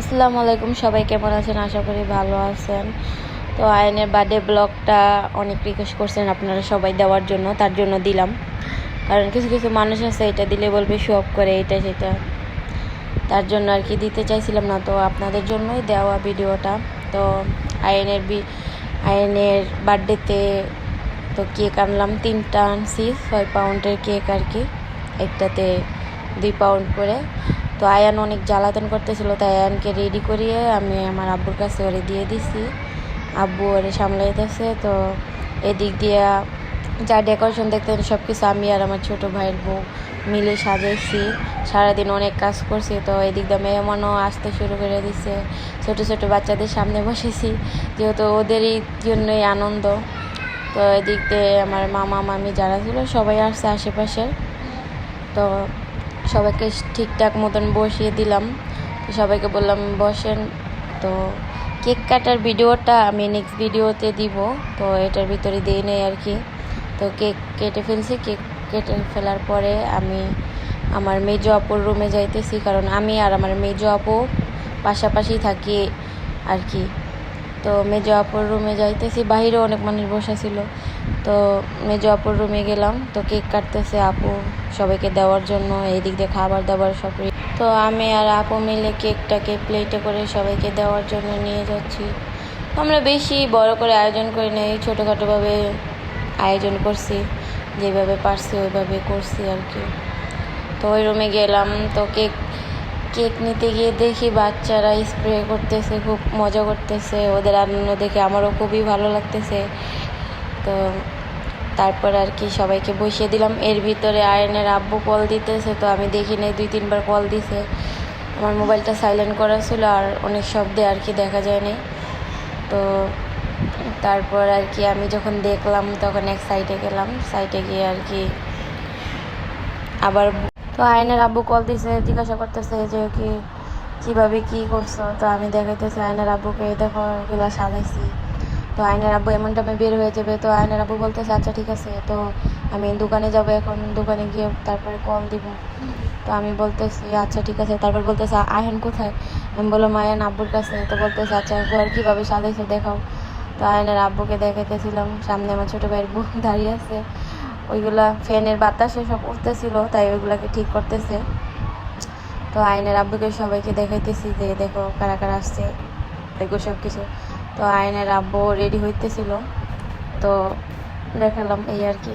আসসালামু আলাইকুম, সবাই কেমন আছেন? আশা করি ভালো আছেন। তো আয়নের বার্থডে ব্লগটা অনেক রিকোয়েস্ট করছেন আপনারা সবাই দেওয়ার জন্য, তার জন্য দিলাম। কারণ কিছু কিছু মানুষ আছে, এটা দিলে বলবে শো অফ করে, এটা সেটা। তার জন্য আর কি দিতে চাইছিলাম না, তো আপনাদের জন্যই দেওয়া ভিডিওটা। তো আয়নের বি, আয়নের বার্থডেতে তো কেক আনলাম, তিনটা আনছি, ছয় পাউন্ডের কেক আর কি। একটাতে দুই পাউন্ড করে। তো আয়ান অনেক জ্বালাতন করতেছিল, তাই আয়ানকে রেডি করিয়ে আমি আমার আব্বুর কাছে ওরে দিয়ে দিছি। আব্বু ওরে সামলাইতেছে, তো এদিক দিয়ে যা ডেকোরেশন দেখতেন সব কিছু আমি আর আমার ছোট ভাইয়ের বউ মিলে সাজাইছি। সারাদিন অনেক কাজ করছি, তো এদিক দিয়ে মেহমানও আসতে শুরু করে দিছে। ছোট ছোট বাচ্চাদের সামনে বসেছি, যেহেতু ওদেরই জন্যই আনন্দ। তো এদিক দিয়ে আমার মামা, মামি যারা ছিল সবাই আসছে আশেপাশের। তো সবাইকে ঠিকঠাক মতন বসিয়ে দিলাম। সবাইকে বললাম, বসেন। তো কেক কাটার ভিডিওটা আমি নেক্সট ভিডিওতে দিব। তো এটার ভিতরে দিয়ে নেই আর কি। তো কেক কেটে ফেলছি। কেক কেটে ফেলার পরে আমি আমার মেজো আপুর রুমে যাইতেছি। কারণ আমি আর আমার মেজো আপু পাশাপাশি থাকি আর কি। তো মেজো আপুর রুমে যাইতেছি। বাহিরেও অনেক মানুষ বসা ছিল তো মেজো আপুর রুমে গেলাম। তো কেক কাটতেছে আপু সবাইকে দেওয়ার জন্য এই দিক দিয়ে খাবার দাবার সব তো আমি আর আপু মিলে কেকটাকে প্লেটে করে সবাইকে দেওয়ার জন্য নিয়ে যাচ্ছি। আমরা বেশি বড় করে আয়োজন করি নাই ছোটোখাটোভাবে আয়োজন করছি। যেভাবে পারছি ওইভাবে করছি আর কি। তো ওই রুমে গেলাম। তো কেক কেক নিতে গিয়ে দেখি বাচ্চারা স্প্রে করতেছে, খুব মজা করতেছে। ওদের আনন্দ দেখে আমারও খুবই ভালো লাগতেছে। তো তারপর আর কি সবাইকে বসিয়ে দিলাম। এর ভিতরে আয়নের আব্বু কল দিতেছে, তো আমি দেখি নাই, দুই, তিনবার কল দিছে। আমার মোবাইলটা সাইলেন্ট করা ছিল আর অনেক শব্দে আর কি দেখা যায়নি তো তারপর আর কি আমি যখন দেখলাম, তখন এক সাইডে গেলাম। সাইডে গিয়ে আর কি আবার তো আয়নের আব্বু কল দিছে, জিজ্ঞাসা করতেছে যে কি, কীভাবে কি করছ? তো আমি দেখাইতেছি আয়নের আব্বুকে, দেখো এগুলো সাজাইছি। তো আয়নের আব্বু এমন টাইমে বের হয়ে যাবে, তো আয়নের আব্বু বলতেছে আচ্ছা ঠিক আছে। তো আমি দোকানে যাব এখন, দোকানে গিয়ে তারপরে কল দিব। তো আমি বলতেছি আচ্ছা ঠিক আছে। তারপর বলতেছে, আয়ন কোথায়? আমি বললাম, আয়ন আব্বুর কাছে। তো বলতেছে আচ্ছা ঘর কীভাবে সাজাইছে, দেখাও। তো আয়নের আব্বুকে দেখাইতেছিলাম, সামনে আমার ছোটো ভাইয়ের বউ দাঁড়িয়ে আছে। ওইগুলা ফ্যানের বাতাসে সব উঠতেছিল তাই ওইগুলাকে ঠিক করতেছে। তো আয়নের আব্বুকে সবাইকে দেখাইতেছি যে, দেখো কারা কারা আসছে, দেখো সব কিছু তো আয়নের আব্বু রেডি হইতেছিল। তো দেখালাম এই আর কি।